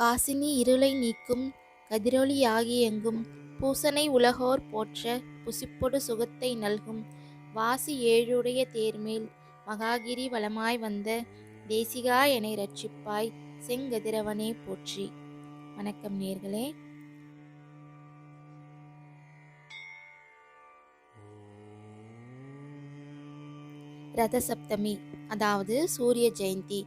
காசினி இருளை நீக்கும் கதிரொளியாகி எங்கும். பூசனை உலகோர் போற்ற புசிப்பொடு சுகத்தை நல்கும். வாசி ஏழுடைய தேர்மேல் மகாகிரி வளமாய் வந்த தேசிகா எனை ரட்சிப்பாய் செங்கதிரவனே போற்றி. வணக்கம் நேர்களே. ரதசப்தமி அதாவது சூரிய ஜெயந்தி.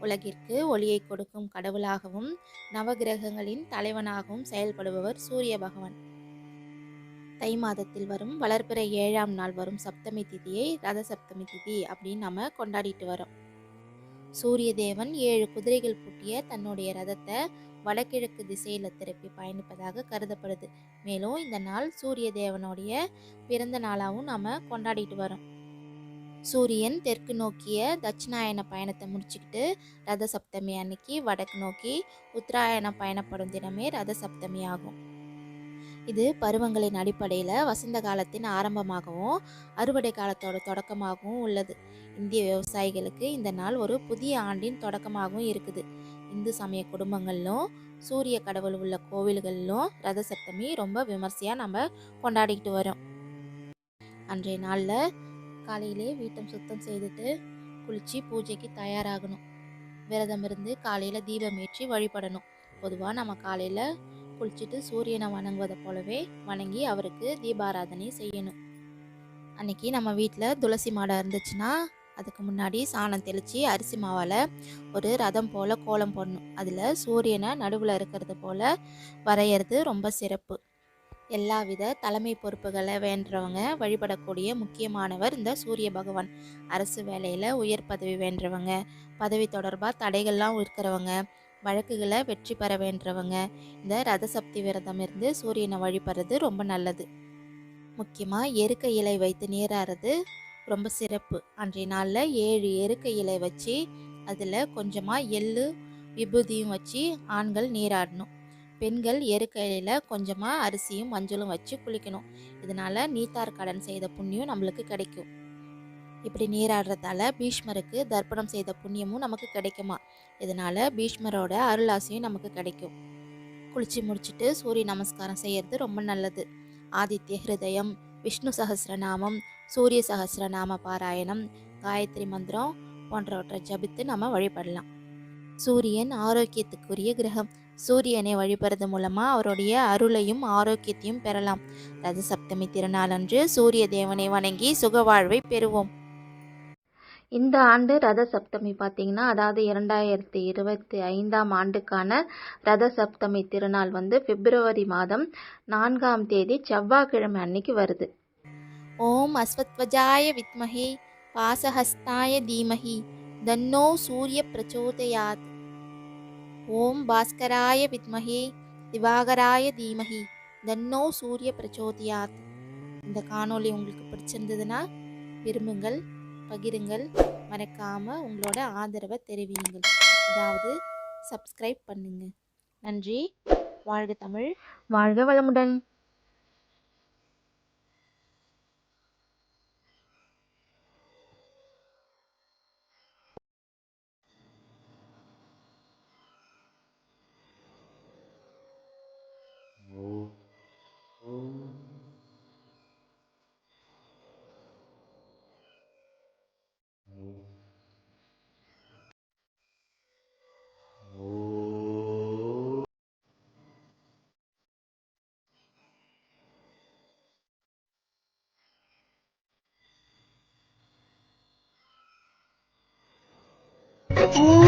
உலகிற்கு ஒளியை கொடுக்கும் கடவுளாகவும் நவகிரகங்களின் தலைவனாகவும் செயல்படுபவர் சூரிய பகவான். தை மாதத்தில் வரும் வளர்பிறை ஏழாம் நாள் வரும் சப்தமி திதியை ரத சப்தமி திதி அப்படின்னு நம்ம கொண்டாடிட்டு வரோம் சூரிய தேவன் ஏழு குதிரைகள் பூட்டிய தன்னுடைய ரதத்தை வடகிழக்கு திசையில் திருப்பி பயணிப்பதாக கருதப்படுது. மேலும் இந்த நாள் சூரிய தேவனுடைய பிறந்த நாளாகவும் நம்ம கொண்டாடிட்டு வரோம் சூரியன் தெற்கு நோக்கிய தட்சிணாயன பயணத்தை முடிச்சுக்கிட்டு ரத சப்தமி அன்னைக்கு வடக்கு நோக்கி உத்தராயண பயணப்படும் தினமே ரத சப்தமி ஆகும். இது பருவங்களின் அடிப்படையில் வசந்த காலத்தின் ஆரம்பமாகவும் அறுவடை காலத்தோட தொடக்கமாகவும் உள்ளது. இந்திய விவசாயிகளுக்கு இந்த நாள் ஒரு புதிய ஆண்டின் தொடக்கமாகவும் இருக்குது. இந்து சமய குடும்பங்களிலும் சூரிய கடவுள் உள்ள கோவில்களிலும் ரத சப்தமி ரொம்ப விமர்சையாக நம்ம கொண்டாடிக்கிட்டு வரோம். அன்றைய நாளில் காலையிலே வீட்டம் சுத்தம் செய்துட்டு குளித்து பூஜைக்கு தயாராகணும். விரதம் இருந்து காலையில் தீபம் ஏற்றி வழிபடணும். பொதுவாக நம்ம காலையில் குளிச்சுட்டு சூரியனை வணங்குவதை போலவே வணங்கி அவருக்கு தீபாராதனை செய்யணும். அன்னைக்கு நம்ம வீட்டில் துளசி மாடம் இருந்துச்சுன்னா அதுக்கு முன்னாடி சாணம் தெளித்து அரிசி மாவால் ஒரு ரதம் போல் கோலம் போடணும். அதில் சூரியனை நடுவில் இருக்கிறது போல் வரைகிறது ரொம்ப சிறப்பு. எல்லாவித தலைமை பொறுப்புகளை வேண்டுறவங்க வழிபடக்கூடிய முக்கியமானவர் இந்த சூரிய பகவான். அரசு வேலையில் உயர் பதவி வேண்டவங்க பதவி தொடர்பாக தடைகள்லாம் இருக்கிறவங்க வழக்குகளை வெற்றி பெற வேண்டுறவங்க இந்த ரதசப்தி விரதம் இருந்து சூரியனை வழிபடுறது ரொம்ப நல்லது. முக்கியமாக எருக்க இலை வைத்து நீராடுறது ரொம்ப சிறப்பு. அன்றைய நாளில் ஏழு எருக்க இலை வச்சு அதில் கொஞ்சமாக எள்ளு விபூதியும் வச்சு ஆண்கள் நீராடணும். பெண்கள் எருக்கையில் கொஞ்சமாக அரிசியும் மஞ்சளும் வச்சு குளிக்கணும். இதனால் நீத்தார் கடன் செய்த புண்ணியம் நம்மளுக்கு கிடைக்கும். இப்படி நீராடுறதால பீஷ்மருக்கு தர்ப்பணம் செய்த புண்ணியமும் நமக்கு கிடைக்குமா? இதனால் பீஷ்மரோட அருளாசையும் நமக்கு கிடைக்கும். குளிச்சு முடிச்சுட்டு சூரிய நமஸ்காரம் செய்யறது ரொம்ப நல்லது. ஆதித்ய ஹிருதயம் விஷ்ணு சகசிரநாமம் சூரிய சகசிரநாம பாராயணம் காயத்ரி மந்திரம் போன்றவற்றை ஜபித்து நம்ம வழிபடலாம். சூரியன் ஆரோக்கியத்துக்குரிய கிரகம். சூரியனை வழிபடுறது மூலமாக அவருடைய அருளையும் ஆரோக்கியத்தையும் பெறலாம். ரத சப்தமி திருநாளன்று சூரிய தேவனை வணங்கி சுகவாழ்வை பெறுவோம். இந்த ஆண்டு ரத சப்தமி பார்த்தீங்கன்னா அதாவது இரண்டாயிரத்தி இருபத்தி ஐந்தாம் ஆண்டுக்கான ரத சப்தமி திருநாள் வந்து பிப்ரவரி மாதம் நான்காம் தேதி செவ்வாய்க்கிழமை அன்னைக்கு வருது. ஓம் அஸ்வத்வஜாய வித்மஹே பாசஹஸ்தாய தீமஹி தன்னோ சூரிய பிரச்சோதயாத். ஓம் பாஸ்கராய வித்மகே திவாகராய தீமஹி. தன்னோ சூரிய பிரச்சோதியாத். இந்த காணொளி உங்களுக்கு பிடிச்சிருந்ததுன்னா விரும்புங்கள் பகிருங்கள் மறக்காமல் உங்களோட ஆதரவை தெரிவியுங்கள். அதாவது சப்ஸ்கிரைப் பண்ணுங்க. நன்றி. வாழ்க தமிழ். வாழ்க வளமுடன். ஓம் ஜெய